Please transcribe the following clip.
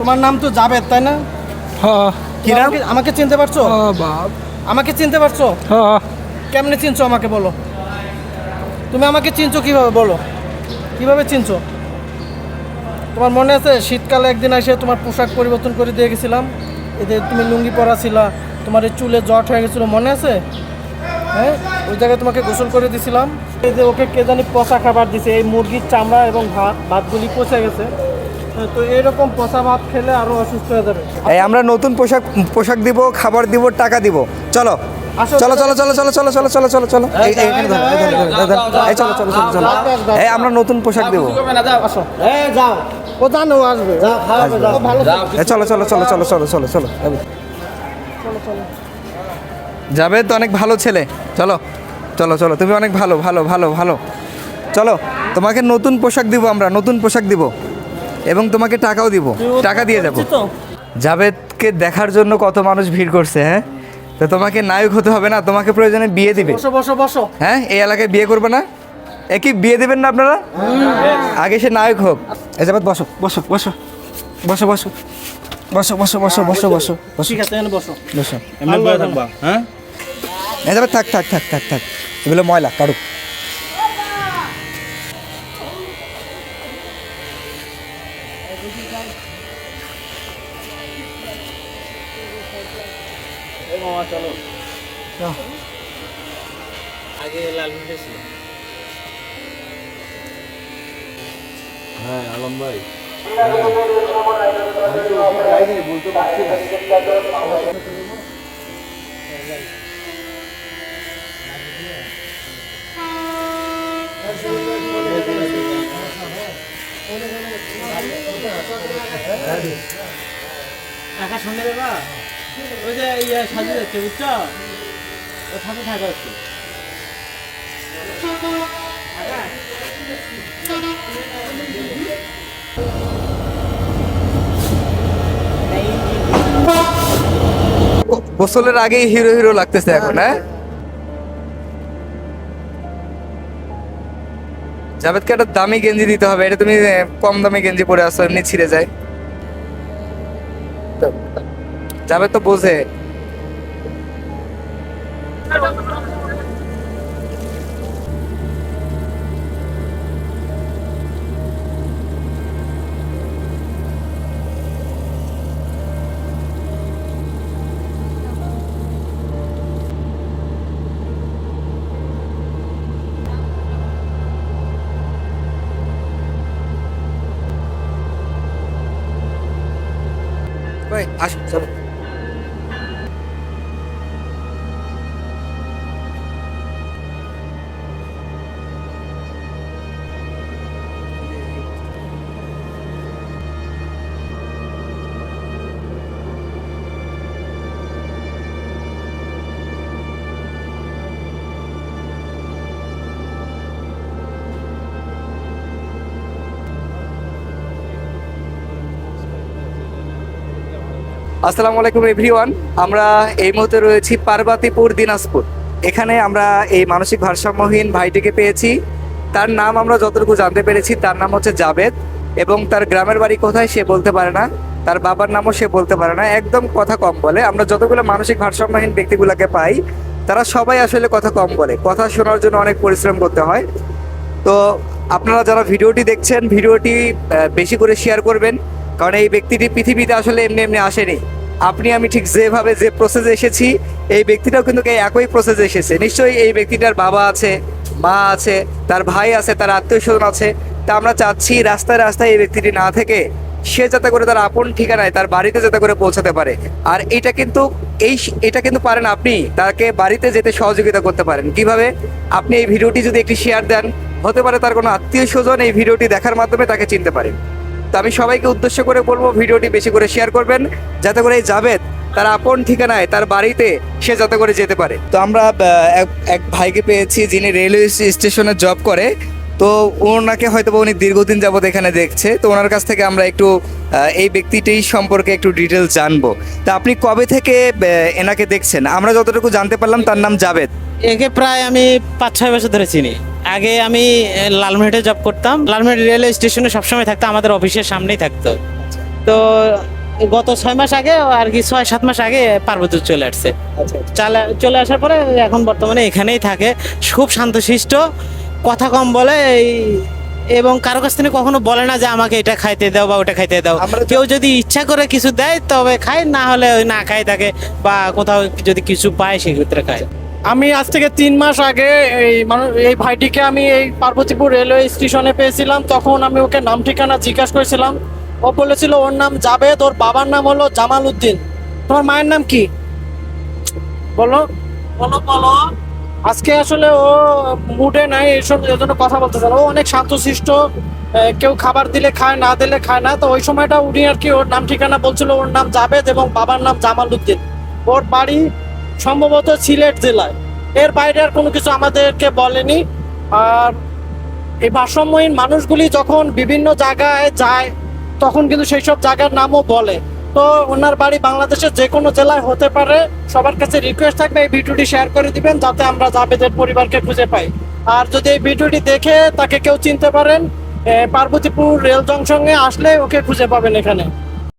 তোমার নাম তো জাবেদ তাই না? হ্যাঁ। কি নাম? আমাকে চিনতে পারছ? হ্যাঁ আমাকে চিনতে পারছ? হ্যাঁ। কেমনে চিনছো আমাকে বলো? তুমি আমাকে চিনছো কীভাবে বলো? কীভাবে চিনছো? তোমার মনে আছে শীতকালে একদিন এসে তোমার পোশাক পরিবর্তন করে দিয়ে গেছিলাম। এতে তুমি লুঙ্গি পরা ছিলা তোমার এই চুলে জট হয়ে গেছিল মনে আছে? হ্যাঁ? ওই জায়গায় তোমাকে গোসল করে দিছিলাম। এই যে ওকে কে জানি পচা খাবার দিছে এই মুরগির চামড়া এবং ভাত ভাতগুলি পচে গেছে। তো এরকম পচা ভাত খেলে আরও অসুস্থ হয়ে যাবে এই আমরা নতুন পোশাক পোশাক দিব খাবার দিব টাকা দিব চলো চলো চলো চলো চলো চলো চলো চলো চলো চলো এই- চলো চলো চলো চলো এই আমরা নতুন পোশাক দিব আসো যাও ও জানো আসবে ও ভালো এই চলো চলো চলো চলো চলো চলো চলো যাবে তো অনেক ভালো ছেলে চলো চলো চলো তুমি অনেক ভালো ভালো ভালো ভালো চলো তোমাকে নতুন পোশাক দিব আমরা নতুন পোশাক দিব এবং তোমাকে টাকাও দিব টাকা দিয়ে যাব জাভেদকে দেখার জন্য কত মানুষ ভিড় করছে হ্যাঁ তো তোমাকে নায়ক হতে হবে না তোমাকে প্রয়োজনে বিয়ে দিবে বসো বসো বসো হ্যাঁ এই এলাকায় বিয়ে করবে না এ কি বিয়ে দেবেন না আপনারা আগে সে নায়ক হোক এই যাবাদ বসো বসো বসো বসো বসো বসো বসো বসো বসো বসো বসো ঠিক আছে এনে বসো বসো এমনি বসে থাকবা হ্যাঁ থাক থাক থাক থাক থাক এগুলো ময়লা কারুক ও মামা চলো আগে লাল মিঠে ছিল। হ্যাঁ আলম ভাই। বলতে টাকা শুনলে বাবা ওই যে ইয়ে যাচ্ছে ওর সাথে একটু গোসলের আগেই হিরো হিরো লাগতেছে এখন হ্যাঁ? জাভেদকে একটা দামি গেঞ্জি দিতে হবে, এটা তুমি কম দামি গেঞ্জি পরে আসো, এমনি ছিঁড়ে যায়। যাবে তো বোঝে Wait, I should. আসসালামু আলাইকুম এভরিওয়ান। আমরা এই মুহূর্তে রয়েছি পার্বতীপুর দিনাজপুর। এখানে আমরা এই মানসিক ভারসাম্যহীন ভাইটিকে পেয়েছি। তার নাম আমরা যতটুকু জানতে পেরেছি, তার নাম হচ্ছে জাবেদ এবং তার গ্রামের বাড়ি কোথায় সে বলতে পারে না। তার বাবার নামও সে বলতে পারে না। একদম কথা কম বলে। আমরা যতগুলো মানসিক ভারসাম্যহীন ব্যক্তিগুলোকে পাই, তারা সবাই আসলে কথা কম বলে। কথা শোনার জন্য অনেক পরিশ্রম করতে হয়। তো আপনারা যারা ভিডিওটি দেখছেন, ভিডিওটি বেশি করে শেয়ার করবেন। কারণ এই ব্যক্তিটি পৃথিবীতে আসলে এমনি এমনি আসেনি। আপনি, আমি ঠিক যেভাবে যে প্রসেসে এসেছি, এই ব্যক্তিটাও কিন্তু একই প্রসেসে এসেছে। নিশ্চয়ই এই ব্যক্তিটার বাবা আছে, মা আছে, তার ভাই আছে, তার আত্মীয় স্বজন আছে। তা আমরা চাচ্ছি রাস্তায় রাস্তায় এই ব্যক্তিটি না থেকে সে যাতে করে তার আপন ঠিকানায়, তার বাড়িতে যাতে করে পৌঁছাতে পারে। আর এটা কিন্তু, এই এটা কিন্তু পারেন আপনি, তাকে বাড়িতে যেতে সহযোগিতা করতে পারেন। কীভাবে? আপনি এই ভিডিওটি যদি একটি শেয়ার দেন, হতে পারে তার কোনো আত্মীয় স্বজন এই ভিডিওটি দেখার মাধ্যমে তাকে চিনতে পারে তো আমি সবাইকে উদ্দেশ্য করে বলব, ভিডিওটি বেশি করে শেয়ার করবেন। যাতে করে এই জাভেদ তার আপন ঠিকানায়, তার বাড়িতে সে যাতে করে যেতে পারে। তো আমরা এক- ভাইকে পেয়েছি যিনি রেলওয়ে স্টেশনে জব করে। তো ওনাকে হয়তো উনি দীর্ঘদিন যাবত এখানে দেখছে। তো ওনার কাছ থেকে আমরা একটু এই ব্যক্তিটি সম্পর্কে একটু ডিটেলস জানব। তা আপনি কবে থেকে এনাকে দেখছেন? আমরা যতটুকু জানতে পারলাম তার নাম জাভেদ। একে প্রায় আমি পাঁচ ছয় বছর ধরে চিনি। আগে আমি এ, লালমনিরহাটে জব করতাম। লালমনিরহাট রেলওয়ে স্টেশনে সবসময় থাকতো আমাদের অফিসের সামনেই থাকতো। তো গত ছয় মাস আগে আর কি ছয় সাত মাস আগে পার্বত্য চলে আসছে। আচ্ছা চালে চলে আসার পরে এখন বর্তমানে এখানেই থাকে। খুব শান্তশিষ্ট কথা কম বলে এই- এবং কারও কাছ থেকে কখনো বলে না যে আমাকে এটা খাইতে দাও বা ওটা খাইতে দাও। কেউ যদি ইচ্ছা করে কিছু দেয় তবে খায় না হলে ওই না খায় থাকে বা কোথাও যদি কিছু পায় সেক্ষেত্রে খায়। আমি আজ থেকে তিন মাস আগে এই মানুষ এই ভাইটিকে আমি এই পার্বতীপুর রেলওয়ে স্টেশনে পেয়েছিলাম। তখন আমি ওকে নাম ঠিকানা জিজ্ঞাসা করেছিলাম। ও বলেছিল, ওর নাম জাবেদ ওর বাবার নাম হলো জামাল উদ্দিন। তোমার মায়ের নাম কি? বলো। বলো বলো। আজকে আসলে ও মুডে নাই এইসব জন্য কথা বলতে না। ও অনেক শান্তশিষ্ট কেউ খাবার দিলে খায়, না দিলে খায় না। তো ওই সময়টা উনি আর কি ওর নাম ঠিকানা বলছিল, ওর নাম জাবেদ এবং বাবার নাম জামাল উদ্দিন। ওর বাড়ি সম্ভবত সিলেট জেলায়। এর বাইরে আর কোনো কিছু আমাদেরকে বলেনি। আর এই ভারসাম্যহীন মানুষগুলি যখন বিভিন্ন জায়গায় যায়, তখন কিন্তু সেই সব জায়গার নামও বলে। তো ওনার বাড়ি বাংলাদেশের যে কোনো জেলায় হতে পারে। সবার কাছে রিকোয়েস্ট থাকবে, এই ভিডিওটি শেয়ার করে দিবেন, যাতে আমরা জাবেদের পরিবারকে খুঁজে পাই। আর যদি এই ভিডিওটি দেখে তাকে কেউ চিনতে পারেন পার্বতীপুর রেল জংশনে আসলে ওকে খুঁজে পাবেন এখানে।